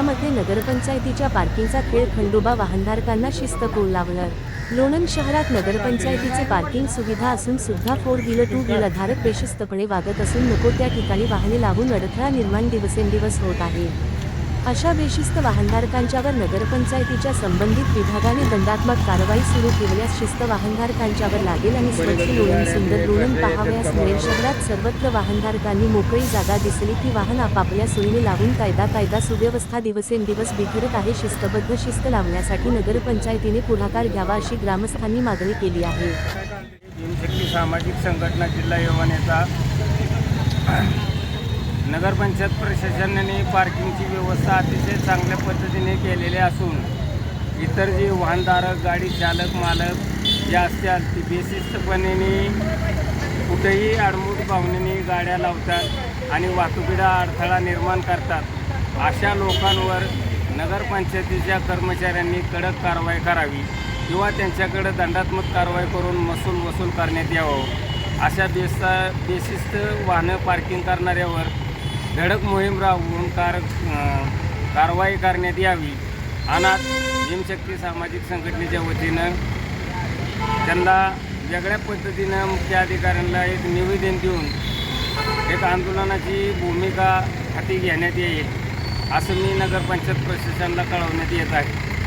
नगरपंचायतीच्या पार्किंगचा खेळ खंडोबा वाहनधारकांना शिस्त कोल लावणार लोणंद शहरात नगरपंचायतीचे पार्किंग सुविधा असून सुद्धा फोर व्हीलर टू व्हीलर धारक बेशिस्तपणे वागत असून नको त्या ठिकाणी वाहने लावून अडथळा निर्माण दिवसेंदिवस होत आहे. अशा बेशिस्त वाहनधारकांच्यावर नगरपंचायतीच्या संबंधित विभागाने दंडात्मक कारवाई सुरू केल्यास शिस्त वाहनधारकांच्यावर लागेल आणि स्वच्छ लोणंद सुंदर लोणंद पाहावयास मिळेल. शहरात सर्वत्र वाहनधारकांनी मोकळी जागा दिसली की वाहन आपापल्या सोयीने लावून कायदा कायदा सुव्यवस्था दिवसेंदिवस बिघडत आहे. शिस्तबद्ध शिस्त लावण्यासाठी नगरपंचायतीने पुढाकार घ्यावा अशी ग्रामस्थांनी मागणी केली आहे. सामाजिक संघटना जिल्हा नगरपंचायत प्रशासनाने पार्किंगची व्यवस्था अतिशय चांगल्या पद्धतीने केलेली असून इतर जे वाहनधारक गाडी चालक मालक जे असतात ती बेशिस्तपणे कुठेही आडमूट पाहुण्याने गाड्या लावतात आणि वाहतुकीला अडथळा निर्माण करतात. अशा लोकांवर नगरपंचायतीच्या कर्मचाऱ्यांनी कडक कारवाई करावी किंवा त्यांच्याकडे दंडात्मक कारवाई करून महसूल वसूल करण्यात यावं. अशा बेस्ता बेशिस्त वाहनं पार्किंग करणाऱ्यावर धडक मोहीम राबवून कार कारवाई करण्यात यावी. अनाथ भीमशक्ती सामाजिक संघटनेच्या वतीनं त्यांना वेगळ्या पद्धतीनं मुख्य अधिकाऱ्यांना एक निवेदन देऊन एक आंदोलनाची भूमिका हाती घेण्यात येईल असं मी नगरपंचायत प्रशासनाला कळवण्यात येत आहे.